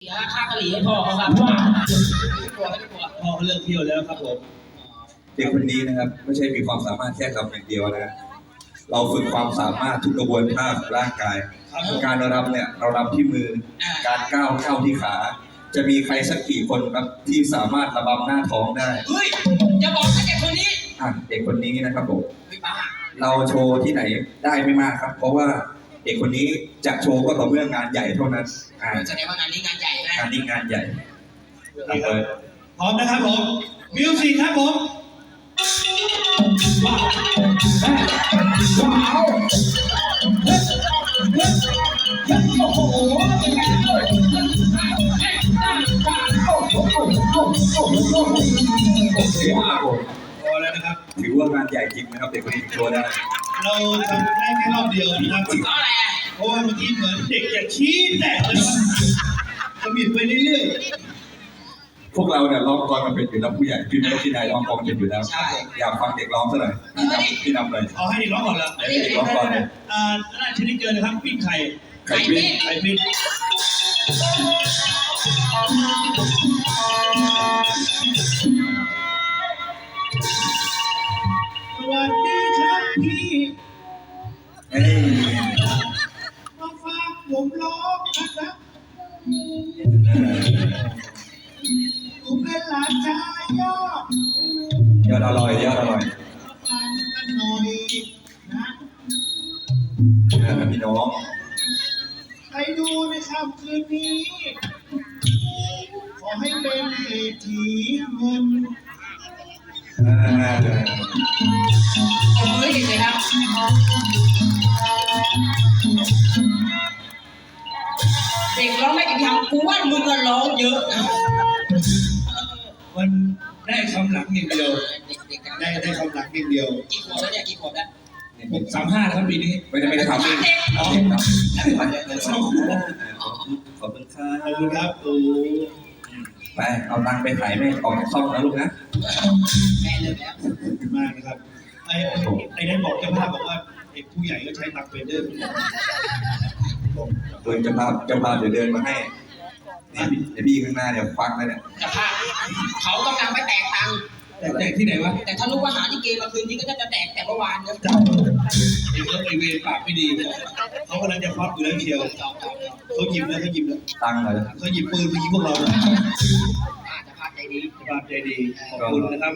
เสียค่ากะหรี่ให้พ่อเขาครับว่าไม่กลัวไม่กลัวพ่อเขาเลิกเที่ยวแล้วครับผมเด็กคนนี้นะครับ ไม่ใช่มีความสามารถแค่รำอย่างเดียวนะเราฝึกความสามารถทุกกระบวนท่าของร่างกายครับผมการรำเนี่ยเรารำที่มือ การก้าวเข้าที่ขา จะมีใครสักกี่คนครับที่สามารถระบำหน้าท้องได้เฮ้ยอย่าบอกนะแกคนนี้อะเด็กคนนี้นะครับผมไม่บ้าเราโชว์ที่ไหนได้ไม่มากครับ เพราะว่าเด็กคนนี้จะโชว์ก็ต่อเมื่องานใหญ่เท่านั้นอ่าแสดงว่างานนี้งานใหญ่นะงานนี้งานใหญ่นี่ครับพร้อมนะครับผมมิวสิกครับผมถือว่าผมพอแล้วนะครับ ถือว่างานใหญ่จริงนะครับเด็กคนนี้โชว์ได้ เราทำได้แค่รอบเดียวนะครับเพราะอะไรอะเพราะว่าเมื่อกี้เหมือนเด็กจะชี้แตกเลยขมิบไปเรื่อยพวกเราเนี่ยร้องกลอนกันเป็นอยู่แล้วผู้ใหญ่พี่ไม่ต้องพี่นายร้องกลอนเป็นอยู่แล้วใช่อยากฟังเด็กร้องซะหน่อยพี่นำเลยๆเอาให้เด็กร้องก่อนละให้เด็กร้องก่อนเลยอ่าหน้าชนิดเกินนะครับปิ้งไข่ไข่ปิ้งไข่ปิ้งสวัสดีครับ พี่เอ้ยมาฟังผมร้องนะครับผมเป็นหลานชายยอดยอดอร่อยยอดอร่อยมาฟังกันหน่อยนะเออพี่น้องใครดูในค่ำคืนนี้ ขอให้เป็นเศรษฐีเงิน เออ เด็กร้องไม่กี่คำกูว่ามึงก็ร้องเยอะนะมันได้คำหลังอย่างเดียวเด็กๆกันได้ได้คำหลังอย่างเดียวกี่ขวบแล้วเนี่ยกี่ขวบแล้วผมสามห้าครับปีนี้ไม่ได้ไม่ได้ทำเองเด็กน้องครับขอบคุณครัขอบบคุณครับโอ้ไปเอาตังค์ไปถ่ายแม่ออกจากช่องนะลูกนะแม่เลิกแล้วขอบคุณมากนะครับไอ้ไอ้นั่นบอกเจ้าภาพบอกว่าเด็กผู้ใหญ่ก็ใช้ตังค์เป็นเด้อ ผมโดยเจ้าภาจ้าภาเดี๋ยวเดินมาให้นี่เดี๋ยวพี่ข้างหน้าเดี๋ยวควักแล้วเนี่ยจะพาเขากำลังไปแตกตังค์แต่แต่ที่ไหนวะแต่ถ้ารู้ว่าหาที่เกมมาคืนนี้ก็จะแตกแต่เมื่อวานเนอะเจ้าไอ้เลิฟไอเวรปากไม่ดีเขากำลังจะควักอยู่แล้วเชียวเขาหยิบแล้วเขาหยิบแล้วตังค์เหรอเขาหยิบปืนมายิงพวกเราจะพาใจดีสบาใจดีขอบคุณนะครับ